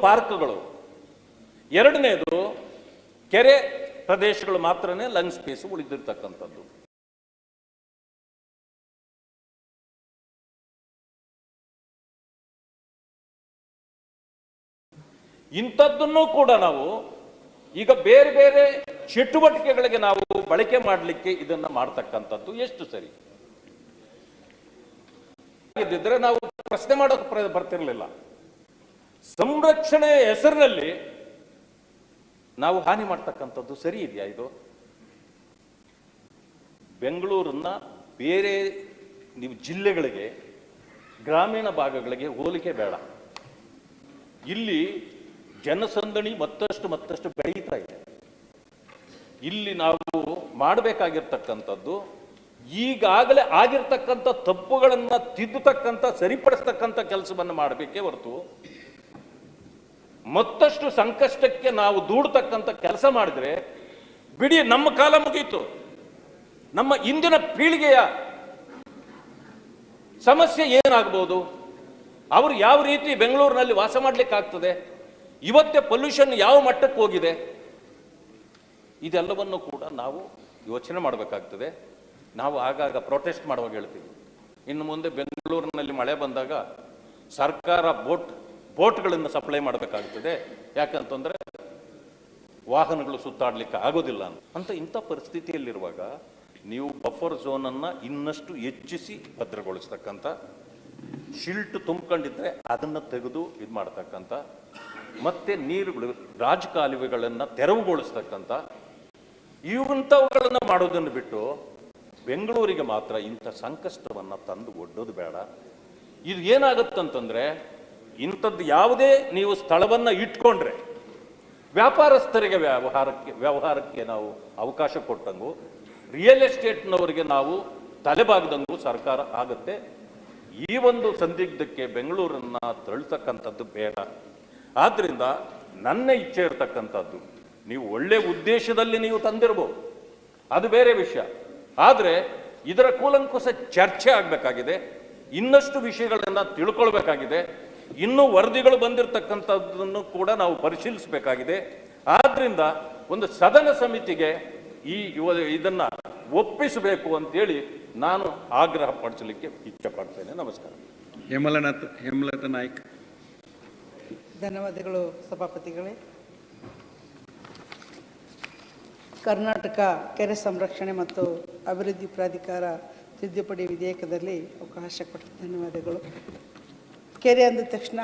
ಪಾರ್ಕ್ಗಳು. ಎರಡನೇದು ಕೆರೆ ಪ್ರದೇಶಗಳು ಮಾತ್ರನೇ ಲಂಗ್ ಸ್ಪೇಸ್ ಉಳಿದಿರ್ತಕ್ಕಂಥದ್ದು. ಇಂಥದ್ದನ್ನು ಕೂಡ ನಾವು ಈಗ ಬೇರೆ ಬೇರೆ ಚಟುವಟಿಕೆಗಳಿಗೆ ನಾವು ಬಳಕೆ ಮಾಡಲಿಕ್ಕೆ ಇದನ್ನ ಮಾಡ್ತಕ್ಕಂಥದ್ದು ಎಷ್ಟು ಸರಿ. ಇದ್ದಿದ್ರೆ ನಾವು ಪ್ರಶ್ನೆ ಮಾಡೋಕೆ ಬರ್ತಿರ್ಲಿಲ್ಲ. ಸಂರಕ್ಷಣೆ ಹೆಸರಿನಲ್ಲಿ ನಾವು ಹಾನಿ ಮಾಡ್ತಕ್ಕಂಥದ್ದು ಸರಿ ಇದೆಯಾ ಇದು? ಬೆಂಗಳೂರನ್ನ ಬೇರೆ ನೀವು ಜಿಲ್ಲೆಗಳಿಗೆ, ಗ್ರಾಮೀಣ ಭಾಗಗಳಿಗೆ ಹೋಲಿಕೆ ಬೇಡ. ಇಲ್ಲಿ ಜನಸಂದಣಿ ಮತ್ತಷ್ಟು ಮತ್ತಷ್ಟು ಬೆಳೀತಾ ಇದೆ. ಇಲ್ಲಿ ನಾವು ಮಾಡಬೇಕಾಗಿರ್ತಕ್ಕಂಥದ್ದು, ಈಗಾಗಲೇ ಆಗಿರ್ತಕ್ಕಂಥ ತಪ್ಪುಗಳನ್ನು ತಿದ್ದುತಕ್ಕಂಥ, ಸರಿಪಡಿಸ್ತಕ್ಕಂಥ ಕೆಲಸವನ್ನು ಮಾಡಬೇಕೇ ಹೊರತು ಮತ್ತಷ್ಟು ಸಂಕಷ್ಟಕ್ಕೆ ನಾವು ದೂಡ್ತಕ್ಕಂಥ ಕೆಲಸ ಮಾಡಿದ್ರೆ, ಬಿಡಿ ನಮ್ಮ ಕಾಲ ಮುಗೀತು. ನಮ್ಮ ಇಂದಿನ ಪೀಳಿಗೆಯ ಸಮಸ್ಯೆ ಏನಾಗ್ಬೋದು? ಅವರು ಯಾವ ರೀತಿ ಬೆಂಗಳೂರಿನಲ್ಲಿ ವಾಸ ಮಾಡ್ಲಿಕ್ಕೆ ಆಗ್ತದೆ ಇವತ್ತೇ ಪೊಲ್ಯೂಷನ್ ಯಾವ ಮಟ್ಟಕ್ಕೆ ಹೋಗಿದೆ? ಇದೆಲ್ಲವನ್ನು ಕೂಡ ನಾವು ಯೋಚನೆ ಮಾಡಬೇಕಾಗ್ತದೆ. ನಾವು ಆಗಾಗ ಪ್ರೊಟೆಸ್ಟ್ ಮಾಡುವಾಗ ಹೇಳ್ತೀವಿ. ಇನ್ನು ಮುಂದೆ ಬೆಂಗಳೂರಿನಲ್ಲಿ ಮಳೆ ಬಂದಾಗ ಸರ್ಕಾರ ಬೋಟ್ ಬೋಟ್ಗಳನ್ನು ಸಪ್ಲೈ ಮಾಡಬೇಕಾಗ್ತದೆ. ಯಾಕಂತಂದರೆ ವಾಹನಗಳು ಸುತ್ತಾಡಲಿಕ್ಕೆ ಆಗೋದಿಲ್ಲ ಅಂತ. ಇಂಥ ಪರಿಸ್ಥಿತಿಯಲ್ಲಿರುವಾಗ ನೀವು ಬಫರ್ ಝೋನನ್ನು ಇನ್ನಷ್ಟು ಹೆಚ್ಚಿಸಿ ಭದ್ರಗೊಳಿಸ್ತಕ್ಕಂಥ ಶಿಲ್ಟ್ ತುಂಬಿಕೊಂಡಿದ್ರೆ ಅದನ್ನು ತೆಗೆದು ಇದು ಮಾಡ್ತಕ್ಕಂಥ ಮತ್ತೆ ನೀರುಗಳು, ರಾಜಕಾಲುವೆಗಳನ್ನು ತೆರವುಗೊಳಿಸ್ತಕ್ಕಂಥ ಇವಂಥವುಗಳನ್ನು ಮಾಡೋದನ್ನು ಬಿಟ್ಟು ಬೆಂಗಳೂರಿಗೆ ಮಾತ್ರ ಇಂಥ ಸಂಕಷ್ಟವನ್ನು ತಂದು ಒಡ್ಡೋದು ಬೇಡ. ಇದು ಏನಾಗುತ್ತಂತಂದ್ರೆ ಇಂಥದ್ದು ಯಾವುದೇ ನೀವು ಸ್ಥಳವನ್ನು ಇಟ್ಕೊಂಡ್ರೆ ವ್ಯಾಪಾರಸ್ಥರಿಗೆ ವ್ಯವಹಾರಕ್ಕೆ ವ್ಯವಹಾರಕ್ಕೆ ನಾವು ಅವಕಾಶ ಕೊಟ್ಟಂಗೂ ರಿಯಲ್ ಎಸ್ಟೇಟ್ನವರಿಗೆ ನಾವು ತಲೆಬಾಗದಂಗೂ ಸರ್ಕಾರ ಆಗುತ್ತೆ. ಈ ಒಂದು ಸಂದಿಗ್ಧಕ್ಕೆ ಬೆಂಗಳೂರನ್ನ ತಳ್ತಕ್ಕಂಥದ್ದು ಬೇಡ. ಆದ್ರಿಂದ ನನ್ನ ಇಚ್ಛೆ ಇರತಕ್ಕಂಥದ್ದು, ನೀವು ಒಳ್ಳೆ ಉದ್ದೇಶದಲ್ಲಿ ನೀವು ತಂದಿರ್ಬೋದು. ಅದು ಬೇರೆ ವಿಷಯ. ಆದರೆ ಇದರ ಕೂಲಂಕುಸ ಚರ್ಚೆ ಆಗಬೇಕಾಗಿದೆ. ಇನ್ನಷ್ಟು ವಿಷಯಗಳನ್ನ ತಿಳ್ಕೊಳ್ಬೇಕಾಗಿದೆ. ಇನ್ನೂ ವರದಿಗಳು ಬಂದಿರತಕ್ಕಂಥದ್ದನ್ನು ಕೂಡ ನಾವು ಪರಿಶೀಲಿಸಬೇಕಾಗಿದೆ. ಆದ್ದರಿಂದ ಒಂದು ಸದನ ಸಮಿತಿಗೆ ಈ ಯುವ ಇದನ್ನು ಒಪ್ಪಿಸಬೇಕು ಅಂತೇಳಿ ನಾನು ಆಗ್ರಹ ಪಡಿಸಲಿಕ್ಕೆ ಇಚ್ಛೆ ಪಡ್ತೇನೆ ನಮಸ್ಕಾರ. ಹೇಮಲನಾಥ್ ಹೇಮಲತ ನಾಯ್ಕ. ಧನ್ಯವಾದಗಳು ಸಭಾಪತಿಗಳೇ. ಕರ್ನಾಟಕ ಕೆರೆ ಸಂರಕ್ಷಣೆ ಮತ್ತು ಅಭಿವೃದ್ಧಿ ಪ್ರಾಧಿಕಾರ ತಿದ್ದುಪಡಿ ವಿಧೇಯಕದಲ್ಲಿ ಅವಕಾಶ ಕೊಟ್ಟ ಧನ್ಯವಾದಗಳು. ಕೆರೆ ಅಂದ ತಕ್ಷಣ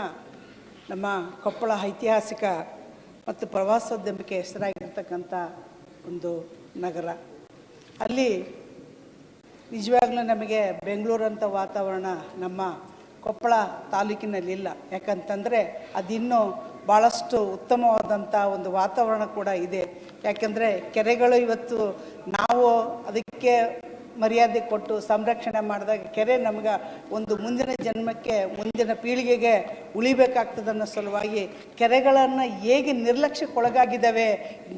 ನಮ್ಮ ಕೊಪ್ಪಳ ಐತಿಹಾಸಿಕ ಮತ್ತು ಪ್ರವಾಸೋದ್ಯಮಕ್ಕೆ ಹೆಸರಾಗಿರ್ತಕ್ಕಂಥ ಒಂದು ನಗರ. ಅಲ್ಲಿ ನಿಜವಾಗ್ಲೂ ನಮಗೆ ಬೆಂಗಳೂರಂಥ ವಾತಾವರಣ ನಮ್ಮ ಕೊಪ್ಪಳ ತಾಲೂಕಿನಲ್ಲಿ ಇಲ್ಲ. ಯಾಕಂತಂದರೆ ಅದಿನ್ನೂ ಭಾಳಷ್ಟು ಉತ್ತಮವಾದಂಥ ಒಂದು ವಾತಾವರಣ ಕೂಡ ಇದೆ. ಯಾಕಂದರೆ ಕೆರೆಗಳು ಇವತ್ತು ನಾವು ಅದಕ್ಕೆ ಮರ್ಯಾದೆ ಕೊಟ್ಟು ಸಂರಕ್ಷಣೆ ಮಾಡಿದಾಗ ಕೆರೆ ನಮ್ಗೆ ಒಂದು ಮುಂದಿನ ಜನ್ಮಕ್ಕೆ, ಮುಂದಿನ ಪೀಳಿಗೆಗೆ ಉಳಿಬೇಕಾಗ್ತದೆ ಅನ್ನೋ ಸಲುವಾಗಿ ಕೆರೆಗಳನ್ನು ಹೇಗೆ ನಿರ್ಲಕ್ಷ್ಯಕ್ಕೊಳಗಾಗಿದ್ದಾವೆ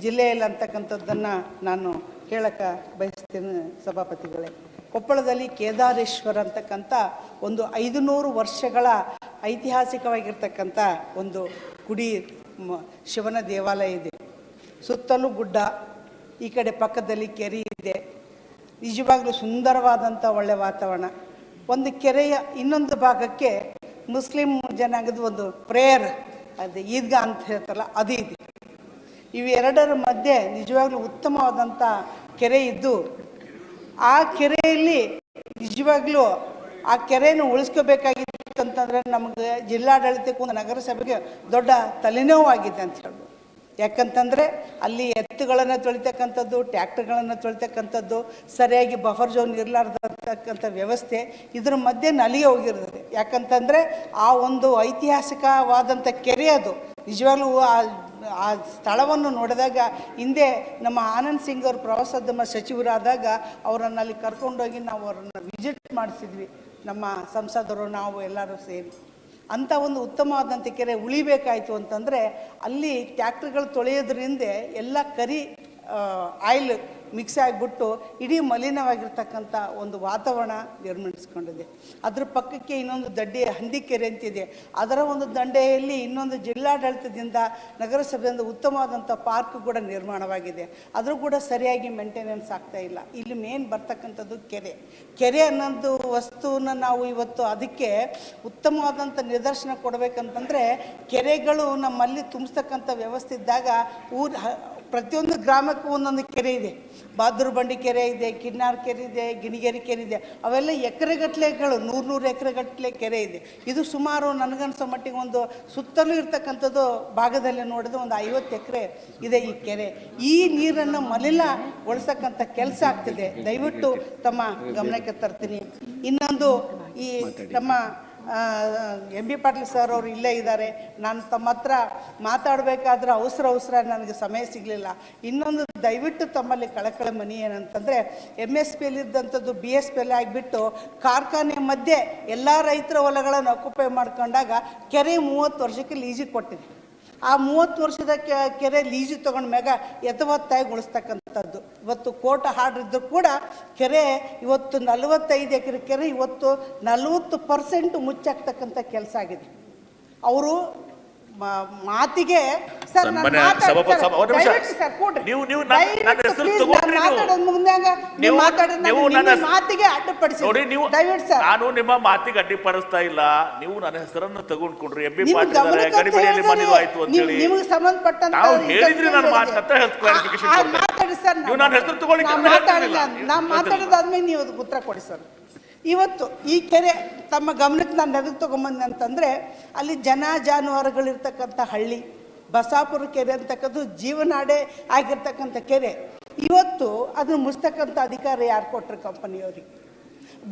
ಜಿಲ್ಲೆಯಲ್ಲಿ ಅಂತಕ್ಕಂಥದ್ದನ್ನು ನಾನು ಹೇಳಕ್ಕೆ ಬಯಸ್ತೀನಿ ಸಭಾಪತಿಗಳೇ. ಕೊಪ್ಪಳದಲ್ಲಿ ಕೇದಾರೇಶ್ವರ ಅಂತಕ್ಕಂಥ ಒಂದು ಐದುನೂರು ವರ್ಷಗಳ ಐತಿಹಾಸಿಕವಾಗಿರ್ತಕ್ಕಂಥ ಒಂದು ಗುಡಿ ಶಿವನ ದೇವಾಲಯ ಇದೆ. ಸುತ್ತಲೂ ಗುಡ್ಡ, ಈ ಕಡೆ ಪಕ್ಕದಲ್ಲಿ ಕೆರೆ ಇದೆ. ನಿಜವಾಗ್ಲೂ ಸುಂದರವಾದಂಥ ಒಳ್ಳೆಯ ವಾತಾವರಣ. ಒಂದು ಕೆರೆಯ ಇನ್ನೊಂದು ಭಾಗಕ್ಕೆ ಮುಸ್ಲಿಂ ಜನಾಂಗದ ಒಂದು ಪ್ರೇಯರ್ ಅದು ಈದ್ಗಾ ಅಂತ ಹೇಳ್ತಾರಲ್ಲ, ಅದು ಇದೆ. ಇವೆರಡರ ಮಧ್ಯೆ ನಿಜವಾಗ್ಲೂ ಉತ್ತಮವಾದಂಥ ಕೆರೆ ಇದ್ದು, ಆ ಕೆರೆಯಲ್ಲಿ ನಿಜವಾಗ್ಲೂ ಆ ಕೆರೆಯನ್ನು ಉಳಿಸ್ಕೋಬೇಕಾಗಿತ್ತು ಅಂತಂದರೆ ನಮಗೆ ಜಿಲ್ಲಾಡಳಿತಕ್ಕೂ ನಗರಸಭೆಗೆ ದೊಡ್ಡ ತಲೆನೋವಾಗಿದೆ ಅಂತ ಹೇಳ್ಬೋದು. ಯಾಕಂತಂದರೆ ಅಲ್ಲಿ ಎತ್ತುಗಳನ್ನು ತೊಳಿತಕ್ಕಂಥದ್ದು, ಟ್ಯಾಕ್ಟರ್ಗಳನ್ನು ತೊಳಿತಕ್ಕಂಥದ್ದು, ಸರಿಯಾಗಿ ಬಫರ್ ಝೋನ್ ಇರಲಾರ್ದಕ್ಕಂಥ ವ್ಯವಸ್ಥೆ ಇದ್ರ ಮಧ್ಯೆ ನಲಿಗೆ ಹೋಗಿರ್ತದೆ. ಯಾಕಂತಂದರೆ ಆ ಒಂದು ಐತಿಹಾಸಿಕವಾದಂಥ ಕೆರೆ ಅದು. ನಿಜವಾಗ್ಲೂ ಆ ಆ ಸ್ಥಳವನ್ನು ನೋಡಿದಾಗ ಹಿಂದೆ ನಮ್ಮ ಆನಂದ್ ಸಿಂಗ್ ಅವರು ಪ್ರವಾಸೋದ್ಯಮ ಸಚಿವರಾದಾಗ ಅವರನ್ನು ಅಲ್ಲಿ ಕರ್ಕೊಂಡೋಗಿ ನಾವು ಅವರನ್ನು ವಿಸಿಟ್ ಮಾಡಿಸಿದ್ವಿ. ನಮ್ಮ ಸಂಸದರು, ನಾವು ಎಲ್ಲರೂ ಸೇರಿ. ಅಂಥ ಒಂದು ಉತ್ತಮವಾದಂಥ ಕೆರೆ ಉಳಿಬೇಕಾಯಿತು ಅಂತಂದರೆ ಅಲ್ಲಿ ಟ್ಯಾಕ್ಟ್ರಿಗಳು ತೊಳೆಯೋದ್ರಿಂದ ಎಲ್ಲ ಕರಿ ಆಯಿಲ್ ಮಿಕ್ಸ್ ಆಗಿಬಿಟ್ಟು ಇಡೀ ಮಲಿನವಾಗಿರ್ತಕ್ಕಂಥ ಒಂದು ವಾತಾವರಣ ನಿರ್ಮಿಸ್ಕೊಂಡಿದೆ. ಅದ್ರ ಪಕ್ಕಕ್ಕೆ ಇನ್ನೊಂದು ದಡ್ಡಿ ಹಂದಿಕೆರೆ ಅಂತಿದೆ. ಅದರ ಒಂದು ದಂಡೆಯಲ್ಲಿ ಇನ್ನೊಂದು ಜಿಲ್ಲಾಡಳಿತದಿಂದ ನಗರಸಭೆಯಿಂದ ಉತ್ತಮವಾದಂಥ ಪಾರ್ಕ್ ಕೂಡ ನಿರ್ಮಾಣವಾಗಿದೆ. ಅದ್ರೂ ಕೂಡ ಸರಿಯಾಗಿ ಮೇಂಟೆನೆನ್ಸ್ ಆಗ್ತಾ ಇಲ್ಲ. ಇಲ್ಲಿ ಮೇನ್ ಬರ್ತಕ್ಕಂಥದ್ದು ಕೆರೆ. ಕೆರೆ ಅನ್ನೋದು ವಸ್ತುವನ್ನ ನಾವು ಇವತ್ತು ಅದಕ್ಕೆ ಉತ್ತಮವಾದಂಥ ನಿದರ್ಶನ ಕೊಡಬೇಕಂತಂದರೆ ಕೆರೆಗಳು ನಮ್ಮಲ್ಲಿ ತುಂಬಿಸ್ತಕ್ಕಂಥ ವ್ಯವಸ್ಥೆ ಇದ್ದಾಗ ಊರು ಪ್ರತಿಯೊಂದು ಗ್ರಾಮಕ್ಕೂ ಒಂದೊಂದು ಕೆರೆ ಇದೆ. ಬಹಾದೂರು ಬಂಡಿ ಕೆರೆ ಇದೆ ಕಿನ್ನಾರ್ ಕೆರೆ ಇದೆ ಗಿಣಿಗೇರಿ ಕೆರೆ ಇದೆ ಅವೆಲ್ಲ ಎಕರೆಗಟ್ಟಲೆಗಳು ನೂರು ನೂರು ಎಕರೆಗಟ್ಟಲೆ ಕೆರೆ ಇದೆ. ಇದು ಸುಮಾರು ನನಗನ್ಸೋ ಮಟ್ಟಿಗೆ ಒಂದು ಸುತ್ತಲೂ ಇರ್ತಕ್ಕಂಥದ್ದು ಭಾಗದಲ್ಲಿ ನೋಡಿದ್ರೆ ಒಂದು ಐವತ್ತು ಎಕರೆ ಇದೆ ಈ ಕೆರೆ. ಈ ನೀರನ್ನು ಮಲಿನಗೊಳಿಸ್ತಕ್ಕಂಥ ಕೆಲಸ ಆಗ್ತಿದೆ. ದಯವಿಟ್ಟು ತಮ್ಮ ಗಮನಕ್ಕೆ ತರ್ತೀನಿ. ಇನ್ನೊಂದು ಈ ನಮ್ಮ ಎಂ ಬಿ ಪಾಟೀಲ್ ಸರ್ ಅವರು ಇಲ್ಲೇ ಇದ್ದಾರೆ. ನಾನು ತಮ್ಮ ಹತ್ರ ಮಾತಾಡಬೇಕಾದ್ರೆ ಅವಸರ ಅವಸರ ನನಗೆ ಸಮಯ ಸಿಗಲಿಲ್ಲ. ಇನ್ನೊಂದು ದಯವಿಟ್ಟು ತಮ್ಮಲ್ಲಿ ಕಳಕಳ ಮನಿ ಏನಂತಂದರೆ ಎಂ ಎಸ್ ಪಿ ಇದ್ದಂಥದ್ದು ಬಿ ಎಸ್ ಪಿ ಎಲ್ ಆಗಿಬಿಟ್ಟು ಕಾರ್ಖಾನೆ ಮಧ್ಯೆ ಎಲ್ಲ ರೈತರ ಹೊಲಗಳನ್ನು ಅಕ್ಯುಪೈ ಮಾಡ್ಕೊಂಡಾಗ ಕೆರೆ ಮೂವತ್ತು ವರ್ಷಕ್ಕೆ ಲೀಜಿಗೆ ಕೊಟ್ಟಿದೆ ಆ ಮೂವತ್ತು ವರ್ಷದ ಕೆರೆ ಲೀಜು ತಗೊಂಡ ಮ್ಯಾಗ ಯಥವತ್ತಾಗಿ ಉಳಿಸ್ತಕ್ಕಂಥದ್ದು. ಇವತ್ತು ಕೋಟ ಹಾಡಿದ್ರು ಕೂಡ ಕೆರೆ ಇವತ್ತು ನಲವತ್ತೈದು ಎಕರೆ ಕೆರೆ ಇವತ್ತು ನಲವತ್ತು ಪರ್ಸೆಂಟ್ ಮುಚ್ಚಾಕ್ತಕ್ಕಂಥ ಕೆಲಸ ಆಗಿದೆ. ಅವರು ಮಾತಿಗೆ ಸರ್. ನೀವು- ನೀವು ನನ್ನ- ಹೆಸರು ತಗೊಂಡ್ರಿ ನೀವು. ನೀವು ನನ್ನ ನಿಮ್ಮ ಮಾತಿಗೆ ಅಡ್ಡಿಪಡಿಸಿ ನೋಡಿ ನೀವು ದಯವಿಟ್ಟು ಸರ್. ನಾನು ನಿಮ್ಮ ಮಾತಿಗೆ ಅಡ್ಡಿಪಡಿಸ್ತಾ ಇಲ್ಲ. ನೀವು ನನ್ನ ಹೆಸರನ್ನು ತಗೊಂಡ್ಕೊಂಡ್ರಿ. ಎಂ ಬಿ ಪಾಟೀಲ್ ಗಡಿಬಿಡಿಯಲ್ಲಿ ಅಂತ ಆಯ್ತು ಅಂತ ಹೇಳಿ. ನಿಮಗೆ ಸಂಬಂಧಪಟ್ಟಂತ ನಾವು ಹೇಳಿದ್ರಿ ನನ್ನ ಮಾತು ಹೆಲ್ತ್ ಕೊಡ್ತೇನೆ. ಮಾತಾಡಿ ಸರ್ ನೀವು ನನ್ನ ಹೆಸರು ತಗೊಳ್ಳಿ ನಾನು ಮಾತಾಡಿಲ್ಲ. ನಾನು ಮಾತಾಡಿದಾದ್ಮೇಲೆ ನೀವು ಉತ್ತರ ಕೊಡಿ ಸರ್. ಇವತ್ತು ಈ ಕೆರೆ ತಮ್ಮ ಗಮನಕ್ಕೆ ನಾನು ಎದಕ್ಕೆ ತೊಗೊಂಬಂದೆ ಅಂತಂದರೆ, ಅಲ್ಲಿ ಜನ ಜಾನುವಾರುಗಳಿರ್ತಕ್ಕಂಥ ಹಳ್ಳಿ, ಬಸಾಪುರ ಕೆರೆ ಅಂತಕ್ಕಂಥದ್ದು ಜೀವನಾಡೆ ಆಗಿರ್ತಕ್ಕಂಥ ಕೆರೆ. ಇವತ್ತು ಅದನ್ನು ಮುಚ್ತಕ್ಕಂಥ ಅಧಿಕಾರ ಯಾರು ಕೊಟ್ಟರು ಕಂಪನಿಯವರಿಗೆ?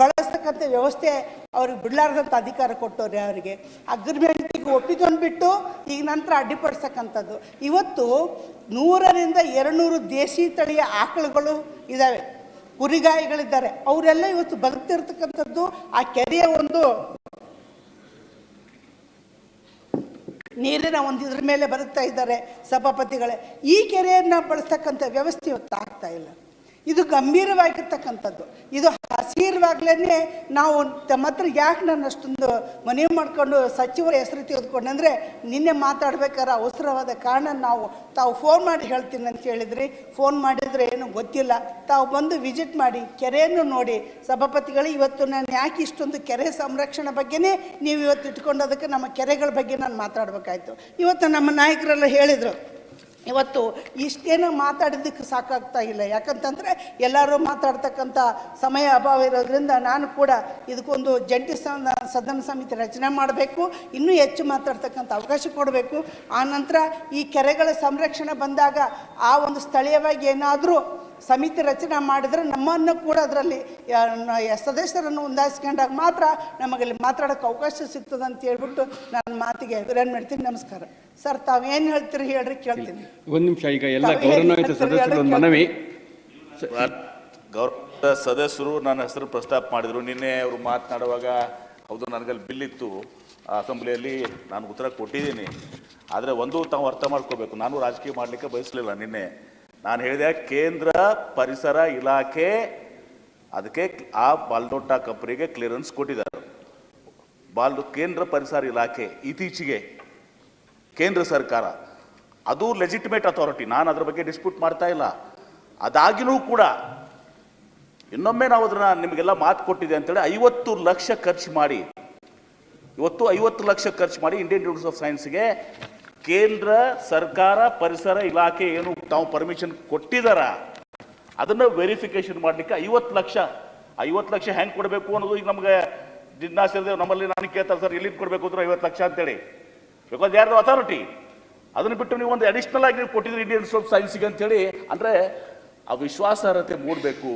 ಬಳಸ್ತಕ್ಕಂಥ ವ್ಯವಸ್ಥೆ ಅವ್ರಿಗೆ ಬಿಡಲಾರ್ದಂಥ ಅಧಿಕಾರ ಕೊಟ್ಟವ್ರೆ ಅವರಿಗೆ ಅಗ್ರಿಮೆಂಟಿಗೆ ಒಪ್ಪಿಕೊಂಡ್ಬಿಟ್ಟು ಈಗ ನಂತರ ಅಡ್ಡಿಪಡಿಸ್ತಕ್ಕಂಥದ್ದು ಇವತ್ತು ನೂರರಿಂದ ಎರಡುನೂರು ದೇಶಿ ತಳಿಯ ಆಕಳುಗಳು ಇದ್ದಾವೆ ಕುರಿಗಾಯಿಗಳಿದ್ದಾರೆ. ಅವರೆಲ್ಲ ಇವತ್ತು ಬದುಕ್ತಿರ್ತಕ್ಕಂಥದ್ದು ಆ ಕೆರೆಯ ಒಂದು ನೀರಿನ ಒಂದು ಇದ್ರ ಮೇಲೆ ಬದುಕ್ತಾ ಇದ್ದಾರೆ ಸಭಾಪತಿಗಳೇ. ಈ ಕೆರೆಯನ್ನು ಬಳಸ್ತಕ್ಕಂಥ ವ್ಯವಸ್ಥೆ ಇವತ್ತು ಆಗ್ತಾ ಇಲ್ಲ. ಇದು ಗಂಭೀರವಾಗಿರ್ತಕ್ಕಂಥದ್ದು. ಇದು ಹಸಿರುವಾಗ್ಲೇ ನಾವು ತಮ್ಮ ಹತ್ರ ಯಾಕೆ ನಾನು ಅಷ್ಟೊಂದು ಮನವಿ ಮಾಡಿಕೊಂಡು ಸಚಿವರ ಹೆಸರು ತೆಗೆದುಕೊಂಡೆ ಅಂದರೆ, ನಿನ್ನೆ ಮಾತಾಡ್ಬೇಕಾದ್ರೆ ಅವಸರವಾದ ಕಾರಣ ನಾವು ತಾವು ಫೋನ್ ಮಾಡಿ ಹೇಳ್ತೀನಿ ಅಂತ ಹೇಳಿದ್ರಿ. ಫೋನ್ ಮಾಡಿದರೆ ಏನು ಗೊತ್ತಿಲ್ಲ. ತಾವು ಬಂದು ವಿಸಿಟ್ ಮಾಡಿ, ಕೆರೆಯನ್ನು ನೋಡಿ, ಸಭಾಪತಿಗಳು ಇವತ್ತು ನಾನು ಯಾಕೆ ಇಷ್ಟೊಂದು ಕೆರೆ ಸಂರಕ್ಷಣೆ ಬಗ್ಗೆನೇ ನೀವು ಇವತ್ತು ಇಟ್ಕೊಂಡೋದಕ್ಕೆ ನಮ್ಮ ಕೆರೆಗಳ ಬಗ್ಗೆ ನಾನು ಮಾತಾಡಬೇಕಾಯ್ತು. ಇವತ್ತು ನಮ್ಮ ನಾಯಕರೆಲ್ಲ ಹೇಳಿದರು. ಇವತ್ತು ಇಷ್ಟೇನೋ ಮಾತಾಡಿದ್ದಕ್ಕೆ ಸಾಕಾಗ್ತಾ ಇಲ್ಲ. ಯಾಕಂತಂದರೆ ಎಲ್ಲರೂ ಮಾತಾಡ್ತಕ್ಕಂಥ ಸಮಯ ಅಭಾವ ಇರೋದ್ರಿಂದ ನಾನು ಕೂಡ ಇದಕ್ಕೊಂದು ಜಂಟಿ ಸದ- ಸದನ ಸಮಿತಿ ರಚನೆ ಮಾಡಬೇಕು. ಇನ್ನೂ ಹೆಚ್ಚು ಮಾತಾಡ್ತಕ್ಕಂಥ ಅವಕಾಶ ಕೊಡಬೇಕು. ಆನಂತರ ಈ ಕೆರೆಗಳ ಸಂರಕ್ಷಣೆ ಬಂದಾಗ ಆ ಒಂದು ಸ್ಥಳೀಯವಾಗಿ ಏನಾದರೂ ಸಮಿತಿ ರಚನೆ ಮಾಡಿದರೆ ನಮ್ಮನ್ನು ಕೂಡ ಅದರಲ್ಲಿ ಸದಸ್ಯರನ್ನು ಹೊಂದಾಯಿಸ್ಕೊಂಡಾಗ ಮಾತ್ರ ನಮಗಲ್ಲಿ ಮಾತಾಡೋಕ್ಕೆ ಅವಕಾಶ ಸಿಗ್ತದೆ ಅಂತ ಹೇಳ್ಬಿಟ್ಟು ನನ್ನ ಮಾತಿಗೆ ವಿರಾಮ ಮಾಡ್ತೀನಿ. ನಮಸ್ಕಾರ. ಸರ್ ತಾವೇನು ಹೇಳ್ತೀರಿ ಹೇಳ್ರಿ ಕೇಳ್ತೀನಿ. ಒಂದು ನಿಮಿಷ ಈಗ ಎಲ್ಲ ತಾವು ಗೌರವಾನ್ವಿತ ಸದಸ್ಯರು ಒಂದು ಮನವಿ. ಗೌರವ ಸದಸ್ಯರು ನನ್ನ ಹೆಸರು ಪ್ರಸ್ತಾಪ ಮಾಡಿದ್ರು. ನಿನ್ನೆ ಅವರು ಮಾತನಾಡುವಾಗ ಹೌದು ನನಗಲ್ಲಿ ಬಿಲ್ ಇತ್ತು. ಆ ಅಸೆಂಬ್ಲಿಯಲ್ಲಿ ನಾನು ಉತ್ತರ ಕೊಟ್ಟಿದ್ದೀನಿ. ಆದರೆ ಒಂದು ತಾವು ಅರ್ಥ ಮಾಡ್ಕೋಬೇಕು. ನಾನು ರಾಜಕೀಯ ಮಾಡಲಿಕ್ಕೆ ಬಯಸಲಿಲ್ಲ ನಿನ್ನೆ. ನಾನು ಹೇಳಿದೆ, ಕೇಂದ್ರ ಪರಿಸರ ಇಲಾಖೆ ಅದಕ್ಕೆ ಆ ಬಾಲ್ದೊಟ್ಟ ಕಂಪನಿಗೆ ಕ್ಲಿಯರೆನ್ಸ್ ಕೊಟ್ಟಿದ್ದಾರೆ. ಬಾಲ್ ಕೇಂದ್ರ ಪರಿಸರ ಇಲಾಖೆ ಇತ್ತೀಚೆಗೆ ಕೇಂದ್ರ ಸರ್ಕಾರ, ಅದು ಲೆಜಿಟಿಮೇಟ್ ಅಥಾರಿಟಿ ನಾನು ಅದ್ರ ಬಗ್ಗೆ ಡಿಸ್ಪ್ಯೂಟ್ ಮಾಡ್ತಾ ಇಲ್ಲ. ಅದಾಗಿನೂ ಕೂಡ ಇನ್ನೊಮ್ಮೆ ನಾವು ಅದನ್ನ ನಿಮಗೆಲ್ಲ ಮಾತು ಕೊಟ್ಟಿದೆ ಅಂತೇಳಿ ಐವತ್ತು ಲಕ್ಷ ಖರ್ಚು ಮಾಡಿ, ಇವತ್ತು ಐವತ್ತು ಲಕ್ಷ ಖರ್ಚು ಮಾಡಿ ಇಂಡಿಯನ್ ಇನ್ಸ್ಟಿಟ್ಯೂಟ್ ಆಫ್ ಸೈನ್ಸ್ಗೆ ಕೇಂದ್ರ ಸರ್ಕಾರ ಪರಿಸರ ಇಲಾಖೆ ಏನು ತಾವು ಪರ್ಮಿಷನ್ ಕೊಟ್ಟಿದಾರ, ಅದನ್ನ ವೆರಿಫಿಕೇಶನ್ ಮಾಡ್ಲಿಕ್ಕೆ ಐವತ್ತು ಲಕ್ಷ. ಐವತ್ತು ಲಕ್ಷ ಹೆಂಗೆ ಕೊಡಬೇಕು ಅನ್ನೋದು ಈಗ ನಮಗೆ ಜಿಜ್ಞಾಸೆ ನಮ್ಮಲ್ಲಿ ನಾನು ಕೇಳ್ತಾರೆ ಸರ್ ಎಲ್ಲಿ ಕೊಡಬೇಕು ಅಂದ್ರೆ ಐವತ್ತು ಲಕ್ಷ ಅಂತೇಳಿ. ಬಿಕಾಸ್ ಯಾರ್ದು ಅಥಾರಿಟಿ ಅದನ್ನು ಬಿಟ್ಟು ನೀವು ಒಂದು ಅಡಿಷನಲ್ ಆಗಿ ನೀವು ಕೊಟ್ಟಿದ್ರಿ ಇಂಡಿಯನ್ ಸೈನ್ಸಿಗೆ ಸೈನ್ಸ್ಗೆ ಅಂತೇಳಿ. ಅಂದರೆ ಆ ವಿಶ್ವಾಸಾರ್ಹತೆ ಮೂಡಬೇಕು.